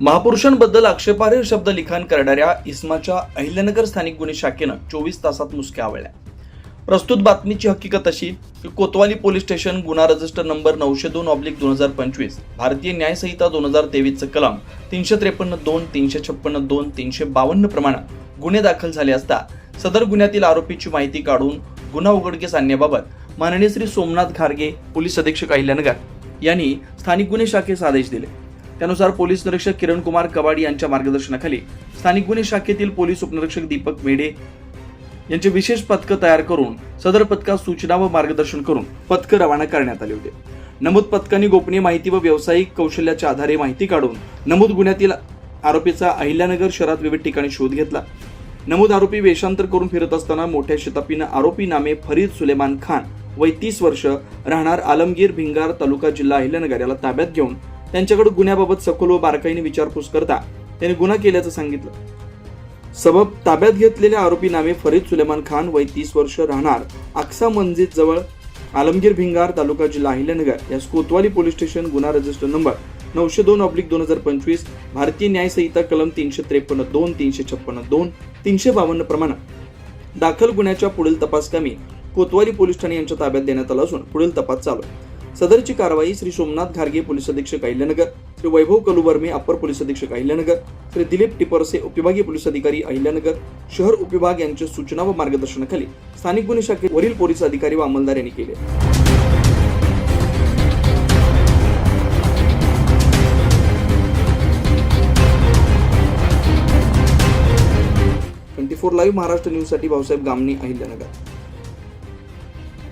महापुरुषांबद्दल आक्षेपार्ह शब्द लिखाण करणाऱ्या इस्माच्या अहिल्यानगर स्थानिक गुन्हे शाखेनं चोवीस तासात मुसक्या आवळल्या. प्रस्तुत बातमीची हकीकत अशी की कोतवाली पोलीस स्टेशन गुन्हा रजिस्टर नंबर नऊशे दोन ऑब्लिक दोन हजार पंचवीस भारतीय न्यायसंहिता दोन हजार तेवीसचं कलम तीनशे त्रेपन्न दोन तीनशे छप्पन्न दोन तीनशे बावन्न प्रमाणात गुन्हे दाखल झाले असता सदर गुन्ह्यातील आरोपीची माहिती काढून गुन्हा उघडकीस आणण्याबाबत माननीय श्री सोमनाथ खारगे पोलीस अधीक्षक अहिल्यानगर यांनी स्थानिक गुन्हे शाखेस आदेश दिले. त्यानुसार पोलीस निरीक्षक किरण कुमार कबाडी यांच्या मार्गदर्शनाखाली स्थानिक गुन्हे शाखेतील पोलीस उपनिरीक्षक दीपक मेढे यांचे विशेष पथकं तयार करून सदर पथकास सूचना व मार्गदर्शन करून पथकं रवाना करण्यात आले होते. नमूद पथकांनी गोपनीय माहिती व व्यावसायिक कौशल्याच्या आधारे माहिती काढून नमूद गुन्ह्यातील आरोपीचा अहिल्यानगर शहरात विविध ठिकाणी शोध घेतला. नमूद आरोपी वेषांतर करून फिरत असताना मोठ्या शतापीनं आरोपी नामे फरीद सुलेमान खान वय तीस वर्ष राहणार आलमगीर भिंगार तालुका जिल्हा अहिल्यानगर याला ताब्यात घेऊन त्यांच्याकडे गुन्ह्याबाबत सखोल व बारकाईने विचारपूस करता त्यांनी गुन्हा केल्याचं सांगितलं. सबब ताब्यात घेतलेल्या आरोपी नामे फरीद सुलेमान खान वय तीस वर्ष राहणार आक्सा मंजिद जवळ आलमगीर भिंगार तालुका जिल्हा अहिल्यानगर या कोतवाली पोलीस स्टेशन गुन्हा रजिस्टर नंबर नऊशे दोन ऑब्लिक दोन हजार पंचवीस भारतीय न्याय संहिता कलम तीनशे त्रेपन्न दोन तीनशे छप्पन्न दोन तीनशे बावन्न प्रमाणे. दाखल गुन्ह्याच्या पुढील तपासकामी कोतवाली पोलीस ठाणे यांच्या ताब्यात देण्यात आला असून पुढील तपास चालू सदरची कारवाई श्री सोमनाथ घारगे पोलीस अधीक्षक अहिल्यानगर श्री वैभव कलुबर्मे अप्पर पोलीस अधीक्षक अहिल्यानगर श्री दिलीप टिपरसे उपविभागीय पोलीस अधिकारी अहिल्यानगर शहर उपविभाग यांच्या सूचना व मार्गदर्शनाखाली स्थानिक गुन्हे शाखेत वरील पोलीस अधिकारी व अंमलदार यांनी केले. ट्वेंटी फोर लाईव्ह महाराष्ट्र न्यूजसाठी भाऊसाहेब गामणी अहिल्यानगर.